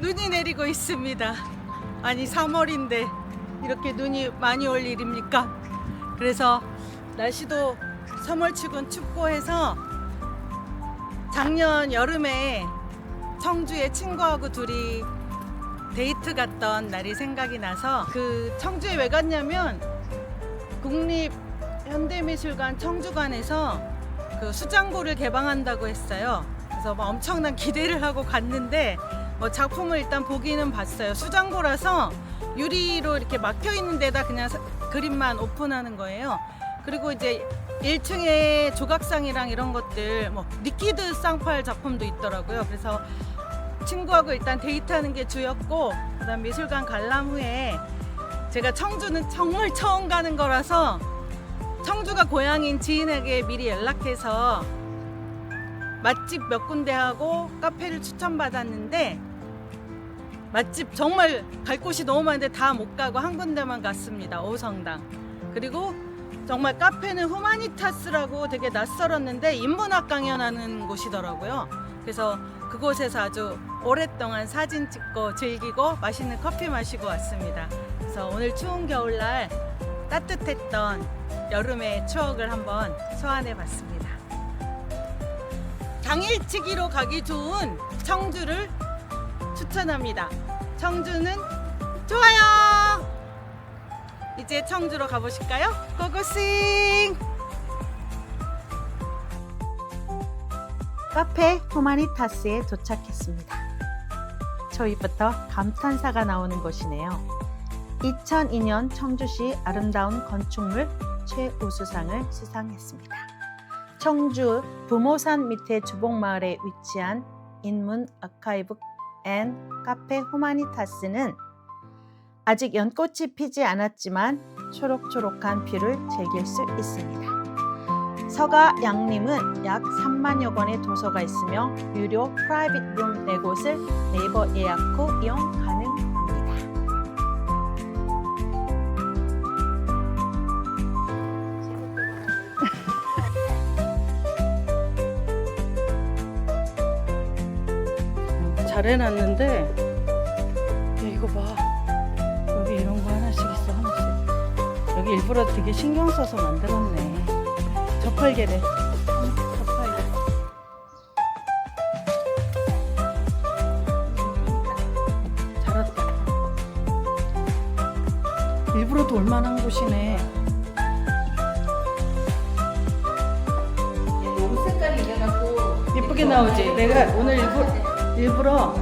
눈이 내리고 있습니다. 아니 3월인데 이렇게 눈이 많이 올 일입니까? 그래서 날씨도 3월치곤 춥고 해서 작년 여름에 청주에 친구하고 둘이 데이트 갔던 날이 생각이 나서 그 청주에 왜 갔냐면 국립 현대미술관 청주관에서 그 수장고를 개방한다고 했어요. 그래서 막 엄청난 기대를 하고 갔는데 뭐 작품을 일단 보기는 봤어요. 수장고라서 유리로 이렇게 막혀 있는 데다 그냥 사- 그림만 오픈하는 거예요. 그리고 이제 1층에 조각상이랑 이런 것들 뭐 리퀴드 쌍팔 작품도 있더라고요. 그래서 친구하고 일단 데이트하는 게 주였고 그다음 미술관 관람 후에 제가 청주는 정말 처음 가는 거라서 청주가 고향인 지인에게 미리 연락해서 맛집 몇 군데 하고 카페를 추천받았는데 맛집 정말 갈 곳이 너무 많은데 다 못 가고 한 군데만 갔습니다. 오성당. 그리고 정말 카페는 후마니타스라고 되게 낯설었는데 인문학 강연하는 곳이더라고요. 그래서 그곳에서 아주 오랫동안 사진 찍고 즐기고 맛있는 커피 마시고 왔습니다. 그래서 오늘 추운 겨울날 따뜻했던 여름의 추억을 한번 소환해 봤습니다. 당일치기로 가기 좋은 청주를 추천합니다. 청주는 좋아요! 이제 청주로 가보실까요? 고고싱! 카페 후마니타스에 도착했습니다. 저희부터 감탄사가 나오는 곳이네요. 2002년 청주시 아름다운 건축물 최우수상을 수상했습니다. 청주 부모산 밑에 주복마을에 위치한 인문 아카이브 앤 카페 후마니타스는 아직 연꽃이 피지 않았지만 초록초록한 뷰를 즐길 수 있습니다. 서가 양림은 약 3만여 권의 도서가 있으며 유료 프라이빗 룸 4곳을 네이버 예약 후 이용 가능합니다. 잘 해놨는데 야, 이거 봐. 여기 이런 거 하나씩 있어 하나씩. 여기 일부러 되게 신경 써서 만들었네. 저팔계래. 저팔계 잘했다. 일부러 돌만한 곳이네. 예쁘게 나오지? 내가 오늘 일부, 일부러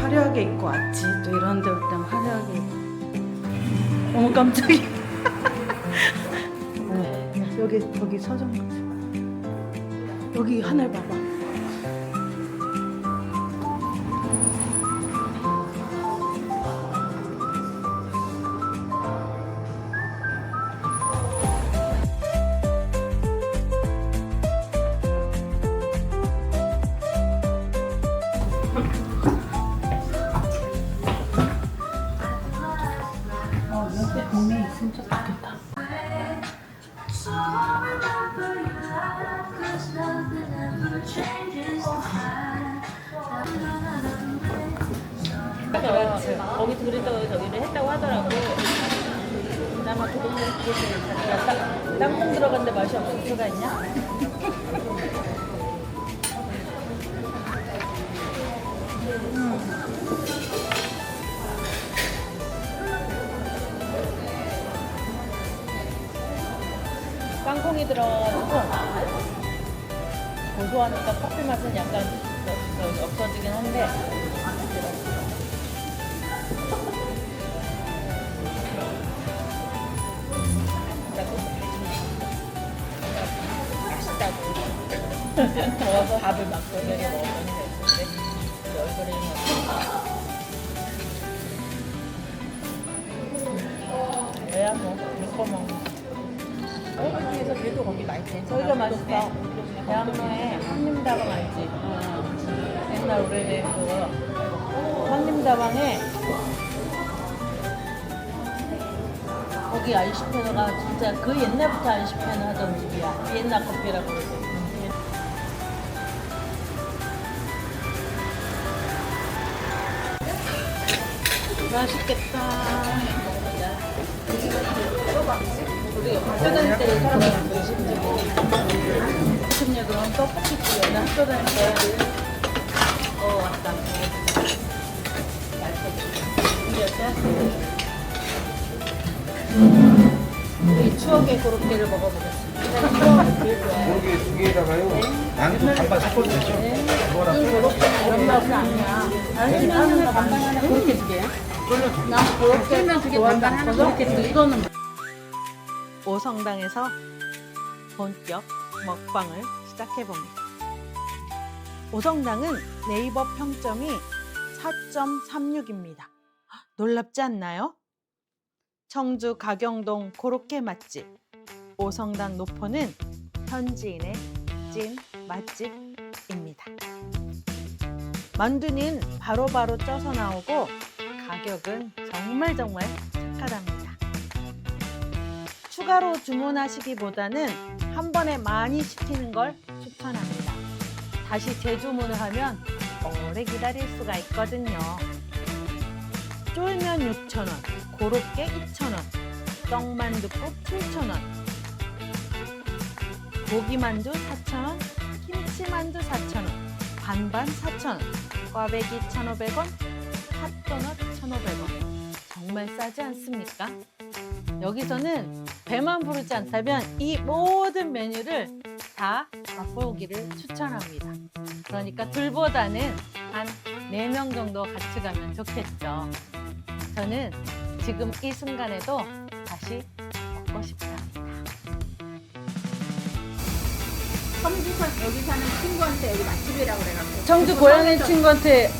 화려하게 입고 왔지. 또 이런 데올 때는 화려하게 입고. 어머 깜짝이야. 어, 여기 저기 서점 같아 여기 하늘 봐봐 어 좋겠다 거기서 그래서 저기를 했다고 하더라고. 그나마 그 그곳에 자기가 땅- 땅콩 들어간데 맛이 없을 수가 있냐? 땅콩이 들어가고 고소하니까 커피 맛은 약간 없어지긴 한데. 먹어서 밥을 막 저녁에 먹었더니 됐는데 얼굴에 막 왜야 뭐 먹고 먹는 그래도 거기 맛있대 저기가 맛있어 대학로에 한림다방 알지? 옛날 오래된 그거 한림다방에 거기 아이시페너가 진짜 그 옛날부터 아이시페너 하던 집이야 옛날 커피라고 그러지 맛있겠다. 우리 학교 다닐 때 음식점. 음식점 그럼 떡볶이집 옛날 학교 다닐 때. 어 왔다. 우리 추억의 고로케를 먹어보겠습니다. 제일 좋아요. 고기 두 개에다가요. 양도 반반 섞어도 되죠? 그거랑 이런 맛은 아니야. 나는 반반 하나 그렇게 두 개야? 난 그렇게 두개 반반 하나 그렇게 두 개. 이거는 오성당에서 본격 먹방을 시작해 봅니다. 오성당은 네이버 평점이 4.36입니다. 놀랍지 않나요? 청주 가경동 고로케 맛집 오성당 노포는 현지인의 찐 맛집입니다. 만두는 바로바로 쪄서 나오고 가격은 정말 정말 착하답니다. 추가로 주문하시기보다는 한 번에 많이 시키는 걸 추천합니다. 다시 재주문을 하면 오래 기다릴 수가 있거든요. 쫄면 6,000원, 고로케 2,000원, 떡만두국 7,000원, 고기만두 4,000원, 김치만두 4,000원, 반반 4,000원, 꽈배기 1,500원, 핫도넛 1,500원. 정말 싸지 않습니까? 여기서는 배만 부르지 않다면 이 모든 메뉴를 다 맛보기를 추천합니다. 그러니까 둘보다는 한 네 명 정도 같이 가면 좋겠죠. 저는 지금 이 순간에도 다시 먹고 싶답니다. 청주선 여기 사는 친구한테 여기 맛집이라고 그래갖고 청주 고향의 친구한테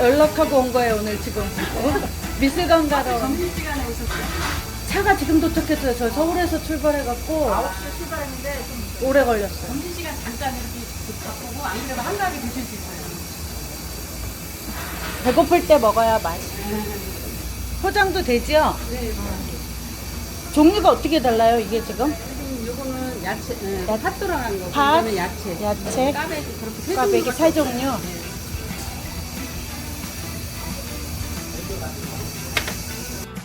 연락하고 온 거예요 오늘 지금 어? 미술관 가러 점심시간에 오셨어요? 차가 지금 도착했어요. 저 서울에서 출발해갖고 9시에 출발했는데 좀 오래 걸렸어요. 점심시간 잠깐 이렇게 바꾸고 안 그래도 한가하게 드실 수 있어요. 배고플 때 먹어야 맛이. 포장도 되지요? 네 종류가 어떻게 달라요 이게 지금? 요거는 야채 네, 야- 팥 들어간 거 팥, 이거는 야채. 야채, 까베기 그렇게 세 꽈배기 종류가 세 종류?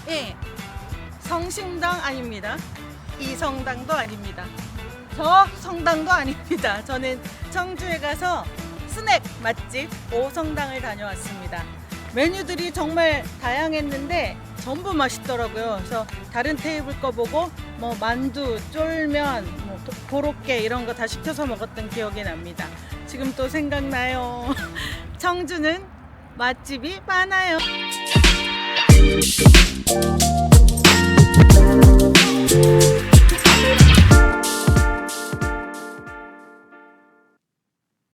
예, 성심당 아닙니다. 이 성당도 아닙니다. 저 성당도 아닙니다. 저는 청주에 가서 스낵 맛집 오성당을 다녀왔습니다. 메뉴들이 정말 다양했는데 전부 맛있더라고요. 그래서 다른 테이블 거 보고 뭐 만두, 쫄면, 뭐 도- 고로케 이런 거 다 시켜서 먹었던 기억이 납니다. 지금 또 생각나요. 청주는 맛집이 많아요. Thank you.